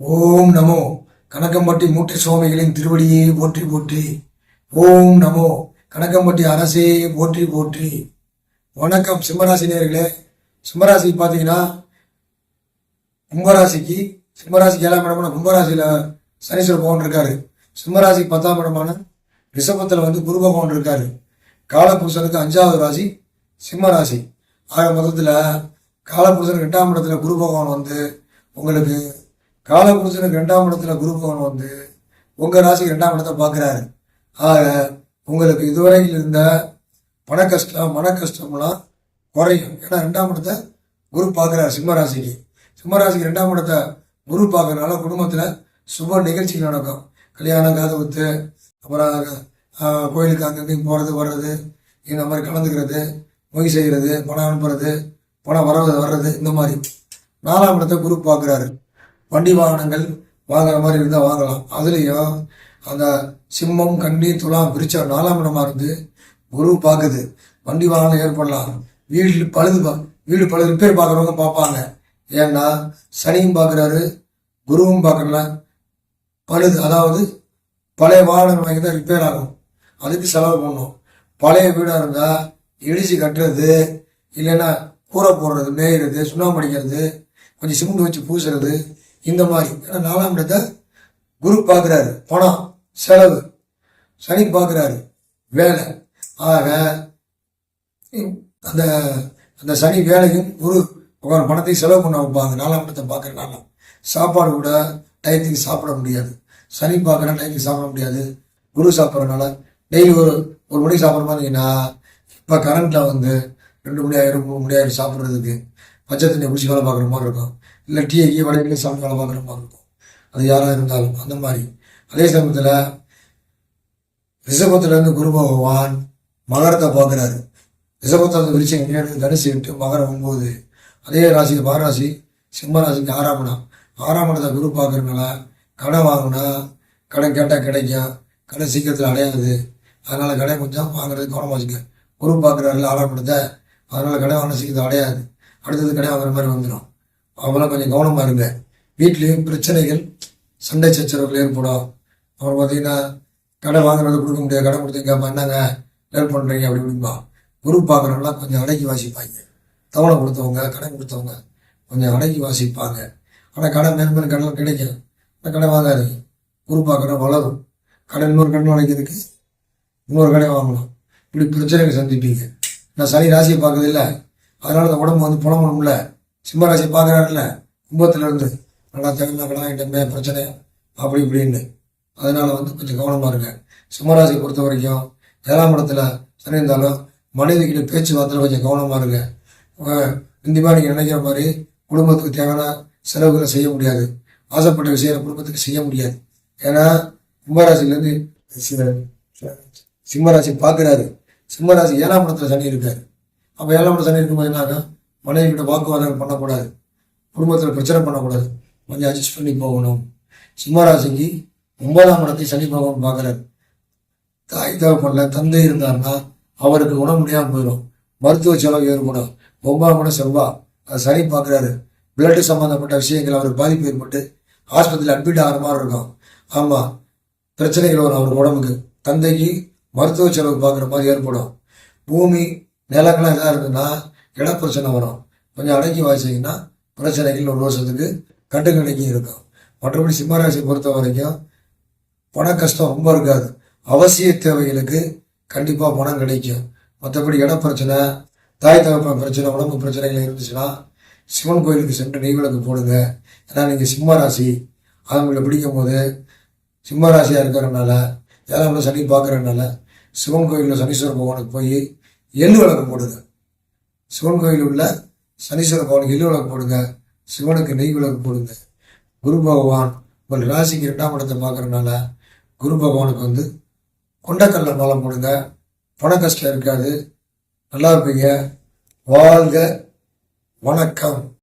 ஓம் நமோ. கணக்கம்பட்டி மூட்டை சுவாமிகளின் திருவடியே போற்றி போற்றி. ஓம் நமோ. கணக்கம்பட்டி அரசே போற்றி போற்றி. வணக்கம் சிம்மராசி நேர்களே சிம்மராசி பார்த்தீங்கன்னா கும்பராசிக்கு சிம்மராசிக்கு ஏழாம் இடமான கும்பராசியில் சனீஸ்வர பகவான் இருக்காரு. சிம்மராசிக்கு பத்தாம் இடமான ரிஷபத்தில் வந்து குரு பகவான் இருக்காரு. காலபுருஷனுக்கு அஞ்சாவது ராசி சிம்மராசி. ஆக மொத்தத்தில் காலபுருஷனுக்கு ரெண்டாம் இடத்துல குரு பகவான் வந்து உங்களுக்கு காலபுருஷனுக்கு ரெண்டாம் இடத்துல குரு பகவான் வந்து உங்கள் ராசிக்கு ரெண்டாம் இடத்தை பார்க்குறாரு. ஆக உங்களுக்கு இதுவரையில் இருந்த பண கஷ்டம் மன கஷ்டம்லாம் குறையும். ஏன்னா ரெண்டாம் இடத்தை குரு பார்க்குறாரு சிம்மராசிக்கு சிம்மராசிக்கு ரெண்டாம் இடத்தை குரு பார்க்கறனால குடும்பத்தில் சுப நிகழ்ச்சிகள் நடக்கும். கல்யாணம் காது குத்து அப்புறம் கோயிலுக்கு அங்கங்கேயும் போகிறது வர்றது இந்த மாதிரி கலந்துக்கிறது மொய் செய்கிறது பணம் அனுப்புறது பணம் வர வர்றது இந்த மாதிரி. நாலாம் இடத்தை குரு பார்க்குறாரு. வண்டி வாகனங்கள் வாங்குற மாதிரி இருந்தால் வாங்கலாம். அதுலேயும் அந்த சிம்மம் கண்ணி துலாம் பிரிச்ச நாலாம் இடமா இருந்து குரு பார்க்குது வண்டி வாகனம் ஏற்படலாம். வீடு பழுது பா வீடு பழுது ரிப்பேர் பார்க்குறவங்க பார்ப்பாங்க ஏன்னா சனியும் பார்க்குறாரு குருவும் பார்க்கல பழுது அதாவது பழைய வாகனம் வாங்கி தான் ரிப்பேர் ஆகும். அதுக்கு செலவு பண்ணும். பழைய வீடாக இருந்தால் இடிச்சு கட்டுறது இல்லைன்னா கூரை போடுறது மேயிறது சுண்ணாம்பு அடிக்கிறது கொஞ்சம் சிமெண்ட் வச்சு பூசுறது இந்த மாதிரி. ஏன்னா நாலாம் இடத்தை குரு பார்க்குறாரு. பணம் செலவு. சனி பார்க்குறாரு. வேலை. ஆக அந்த அந்த சனி வேலையும் குரு உங்கள் பணத்தை செலவு பண்ண வைப்பாங்க. நாலாம் இடத்தை பார்க்குறனால சாப்பாடு கூட டயத்துக்கு சாப்பிட முடியாது. சனி பார்க்குற டயத்துக்கு சாப்பிட முடியாது. குரு சாப்பிட்றதுனால டெய்லி ஒரு ஒரு மணிக்கு சாப்பிட்ற மாதிரிங்கன்னா இப்போ கரண்ட்டில் வந்து ரெண்டு மணி ஆயிரம் மூணு மணி ஆயிரம் சாப்பிட்றதுக்கு. பச்சை தண்ணி குடிச்சு வேலை பார்க்குற மாதிரி இருக்கும். இல்லை டீ கீ வடைகளே சாப்பிட்டு வேலை பார்க்குற மாதிரி இருக்கும். அது யாராக இருந்தாலும் அந்த மாதிரி. அதே சமயத்தில் ரிஷபத்திலேருந்து குரு பகவான் மகரத்தை பார்க்குறாரு. ரிஷபத்தை வந்து விரிச்சு ஏழு தனுசு விட்டு மகரம் ஒம்பது அதே ராசிக்கு மகராசி சிம்ம ராசிக்கு ஆறாம் இடம். ஆறாம் இடத்தை குரு பார்க்குறதுனால கடன் வாங்கினா கடன் கேட்டால் கிடைக்கும். கடன் சீக்கிரத்தில் அடையாது. அதனால் கடை கொஞ்சம் வாங்குறது கவனமாக வச்சுக்க. குரு பார்க்குறாருல ஆறாம் இடத்தை. அதனால் கடை வாங்கின சீக்கிரத்தில் அடையாது. அடுத்தது கடை வாங்குற மாதிரி வந்துடும் அவங்களாம் கொஞ்சம் கவனமாக இருங்க. வீட்லேயும் பிரச்சனைகள் சண்டை சச்சரவுகள் ஏற்படும். அப்புறம் பார்த்தீங்கன்னா கடை வாங்குறது கொடுக்க முடியாது. கடை கொடுத்தீங்க பண்ணாங்க என்னங்க ஹெல்ப் பண்ணுறீங்க அப்படி இப்படிம்பா. குரு பார்க்குறவங்களாம் கொஞ்சம் அடக்கி வாசிப்பாங்க. தவணை கொடுத்தவங்க கடன் கொடுத்தவங்க கொஞ்சம் அடக்கி வாசிப்பாங்க. ஆனால் கடன் மேன்மேலும் கடன் கிடைக்கும் ஆனால் கடை வாங்காதீங்க குரு பார்க்குற வளரும். கடன் இன்னொரு கடன் வாங்கிக்கிறதுக்கு இன்னொரு கடை வாங்கணும். இப்படி பிரச்சனைகள் சந்திப்பீங்க. நான் சனி ராசியை பார்க்கறது இல்லை அதனால அந்த உடம்பு வந்து புலம்பணும்ல. சிம்ம ராசியை பார்க்குறாருல கும்பத்துல இருந்து நல்லா தேவையில்ல கடன் பிரச்சனை. அப்படி இப்படின்னு. அதனால வந்து கொஞ்சம் கவனமாக இருங்க. சிம்மராசியை பொறுத்த வரைக்கும் ஏழாம் இடத்துல சனி இருந்தாலும் மனிதகிட்ட பேச்சுவார்த்தையில் கொஞ்சம் கவனமாக இருங்க. இந்தியமாக நீங்கள் நினைக்கிற மாதிரி குடும்பத்துக்கு தேவையான செலவுகளை செய்ய முடியாது. ஆசைப்பட்ட விஷயம் குடும்பத்துக்கு செய்ய முடியாது. ஏன்னா கும்பராசிலேருந்து சிம்மராசி பார்க்குறாரு. சிம்மராசி ஏழாம் இடத்துல சனி இருக்காரு. அப்போ ஏழாம் இடத்துல சனி இருக்கும்போது என்னாக்கா மனைவி கிட்ட வாக்குவாதங்கள் பண்ணக்கூடாது. குடும்பத்தில் பிரச்சனை பண்ணக்கூடாது. கொஞ்சம் அட்ஜஸ்ட் பண்ணி போகணும். சிம்மராசிக்கு ஒன்பதாம் இடத்தை சனி பகவான் பார்க்குறாரு. தாய் தகப்பன்ல தந்தை இருந்தாருன்னா அவருக்கு உணவு முடியாமல் போயிடும். மருத்துவ செலவு ஏற்படும். ஒன்பதாம் இடம் செவ்வா. அது சனி பார்க்குறாரு. பிளட்டு சம்மந்தப்பட்ட விஷயங்கள் அவருக்கு பாதிப்பு ஏற்பட்டு ஆஸ்பத்திரியில் அட்மிட் ஆகிற மாதிரி இருக்கும். ஆமாம் பிரச்சனைகள் வரும் அவர் உடம்புக்கு. தந்தைக்கு மருத்துவ செலவு பார்க்குற மாதிரி ஏற்படும். பூமி நிலங்கள்லாம் எதாக இருக்குன்னா இட பிரச்சனை வரும். கொஞ்சம் அடக்கி வாசிங்கன்னா பிரச்சனைகள் ஒரு வருஷத்துக்கு கட்டுக்கடைக்கி இருக்கும். மற்றபடி சிம்மராசியை பொறுத்த வரைக்கும் பண கஷ்டம் ரொம்ப இருக்காது. அவசிய தேவைகளுக்கு கண்டிப்பாக பணம் கிடைக்கும். மற்றபடி இட பிரச்சனை தாய் தகப்பன் பிரச்சனை உடம்பு பிரச்சனைகள் இருந்துச்சுன்னா சிவன் கோயிலுக்கு சென்று நெய் போடுங்க. ஏன்னா நீங்கள் சிம்மராசி ராசி. பிடிக்கும் போது சிம்மராசியாக ராசியாக இருக்கிறதுனால ஏழாம் சனி பார்க்குறதுனால சிவன் கோயிலில் சனீஸ்வரர் பகவானுக்கு போய் எள்ளு விளக்கு போடுங்க. சிவன் கோயில் உள்ள சனீஸ்வர பகவானுக்கு எள்ளு விளக்கு போடுங்க. சிவனுக்கு நெய் விளக்கு போடுங்க. குரு பகவான் உங்கள் ராசிக்கு இரண்டாம் இடத்தை பார்க்குறதுனால குரு பகவானுக்கு வந்து கொண்டக்கல்ல மாலை போடுங்க. பண கஷ்டம் இருக்காது. நல்லா இருப்பீங்க. வாழ்க வணக்கம்.